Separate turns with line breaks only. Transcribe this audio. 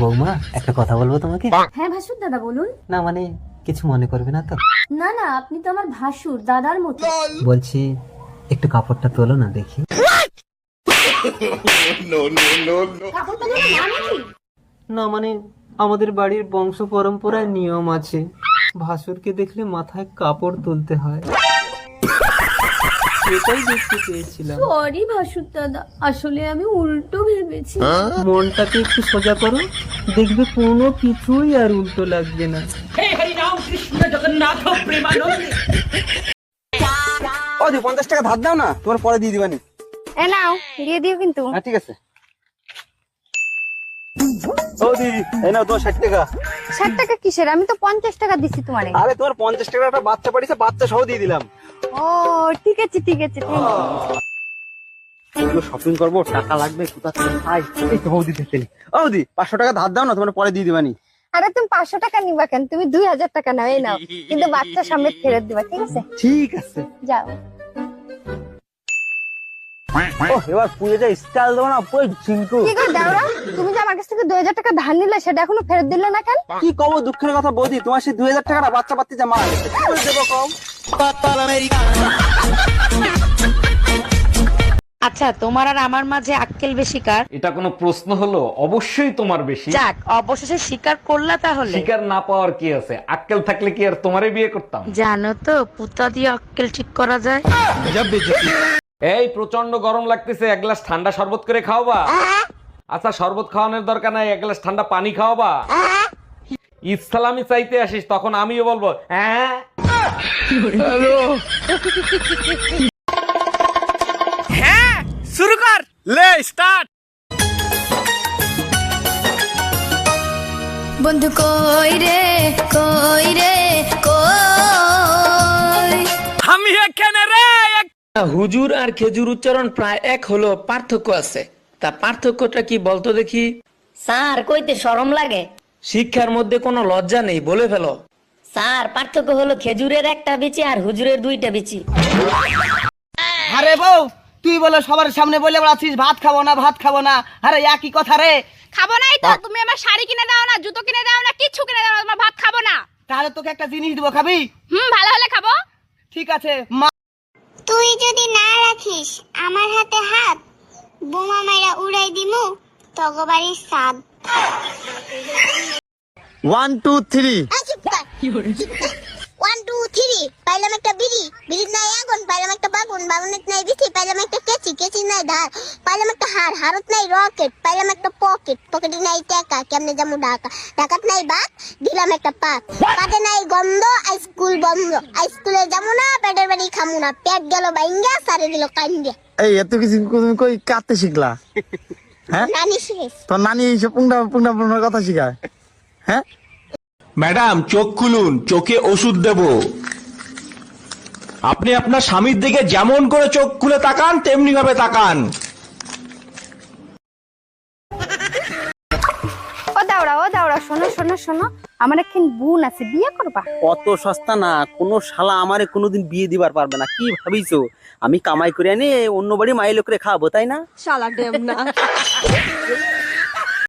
বৌমা একটা কথা বলব তোমাকে?
হ্যাঁ ভাসুর দাদা বলুন।
না মানে কিছু মনে করবে না তো?
না না আপনি তো আমার ভাসুর দাদার মতো।
বলছি একটু কাপড়টা তোলো না দেখি।
কাপড়টা ধরে মানে
না মানে আমাদের বাড়ির বংশ পরম্পরায় নিয়ম আছে। ভাসুরকে দেখলে মাথায় কাপড় তুলতে হয়। সেটাই দেখতে চেয়েছিলাম।
সরি ভাসুর দাদা। আসলে আমি উল্টো ভেবেছি।
মনটাকে একটু সোজা করো। দেখবে কোনো কিছুই আর উল্টো লাগবে না।
ও দি পঞ্চাশ টাকা ধার দাও না তোমার পরে দিয়ে দিবানি।
এ নাও দিয়ে দিও কিন্তু।
হ্যাঁ ঠিক আছে। ও দি এই নাও তোমার ষাট টাকা।
ষাট টাকা কিসের? আমি তো পঞ্চাশ টাকা দিচ্ছি তোমারে।
আরে তোমার পঞ্চাশ টাকা একটা বাচ্চা পাঠিয়েছে বাচ্চা সহ দিয়ে দিলাম।
ও ঠিক আছে ঠিক আছে thank you.
শপিং করব টাকা লাগবে কোথা থেকে পাই? এই তো বৌদি দেখতে ও দি পাঁচশো টাকা ধার দাও না তোমার পরে দিয়ে দিবানি।
আরে তুমি পাঁচশো টাকা নিবা কেন? তুমি দুই হাজার টাকা নাও এই নাও। কিন্তু বাচ্চা সামনে ফেরত দিবা ঠিক আছে?
ঠিক আছে।
যাও।
এবার পুজো যা স্টাইল দেবো না পুরো চিঙ্কু
তুমি যে আমার কাছ থেকে দুই হাজার টাকা ধার নিলে সেটা এখনও ফেরত দিলে না কেন?
কি কব দুঃখের কথা বৌদি তোমার সেই দুই হাজার টাকাটা বাচ্চা যা মারা গেছে কি করে দেবো কম?
আচ্ছা তোমার আর আমার মাঝে আক্কেল বেশি কার?
এটা কোনো প্রশ্ন হলো? অবশ্যই তোমার বেশি।
যাক অবশেষে স্বীকার করলা তাহলে।
শিকার না পাওয়ার কি আছে? আক্কেল থাকলে কি আর তোমারে বিয়ে করতাম?
জানো তো পুতা দিয়ে আক্কেল ঠিক করা যায়।
এই প্রচণ্ড গরম লাগতেছে এক গ্লাস ঠান্ডা শরবত করে খাওয়াবা আচ্ছা শরবত খাওয়ানোর দরকার নাই এক গ্লাস ঠান্ডা পানি খাওয়াবা। ইসলামি চাইতে আসিস তখন আমিও বলব হ্যাঁ শুরু কর।
বন্ধু কই রে কই রে?
হুজুর আর খেজুর উচ্চারণ প্রায় এক হলো পার্থক্য আছে। তা পার্থক্যটা কি বলতো দেখি?
স্যার কইতে শরম লাগে।
শিক্ষার মধ্যে কোনো লজ্জা নেই বলে ফেলো।
স্যার পার্থক্য হলো খেজুরের একটা বিচি আর হুজুরের দুইটা বিচি।
আরে বউ তুই বলে সবার সামনে বলে বেড়াচ্ছিস ভাত খাব না ভাত খাব না। আরে একই কথা রে।
খাব নাই তো তুমি আমার শাড়ি কিনে দাও না জুতো কিনে দাও না কিচ্ছু কিনে দাও না তোমার ভাত খাব না।
তাহলে তোকে একটা জিনিস দিব খাবি?
হুম ভালো হলে খাব।
ঠিক আছে মা
তুই যদি না রাখিস আমার হাতে হাত বোমা মাইরা উড়াই দিমু তগবাড়ির সাদ।
One two three
one two three পাইলাম একটা বিড়ি। বিড়ির নাই আগুন পাইলাম একটা বাগুন বাগুনের নাই বিচি পাইলাম একটা কেচি কেচি নাই ধার পাইলাম একটা হার হারত নাই রকেট পাইলাম একটা পকেট পকেটে নাই টাকা কেমনে যাব ঢাকা? ঢাকাত নাই বাদ দিলাম একটা পাক পাতে নাই গন্ধ আই স্কুল বন্ধ। আই স্কুলে যাব না পেটের বাড়ি খামু না। পেট গেল বাইঙ্গা সারে দিল কান্দিয়া
এই এত কিছু তুমি কই কাটতে শিখলা? হ্যাঁ?
নানি শেষ।
তোর নানি এইসব পুংটা পুংটা পুংটার কথা শিখায়। হ্যাঁ?
ম্যাডাম চোখ খুলুন চোখে ওষুধ দেব। আপনি আপনার স্বামীর দিকে যেমন করে চোখ খুলে তাকান তেমনি ভাবে তাকান।
ও দাওড়া ও দাওড়া শোনো শোনো শোনো। আমার একখান বোন আছে বিয়ে করবা?
অত সস্তা না কোনো শালা আমারে কোনোদিন বিয়ে দিবার পারবে না কি ভাবিছো? আমি কামাই করে আনি অন্য বাড়ি মাইল করে খাব তাই না?
শালা ডেম না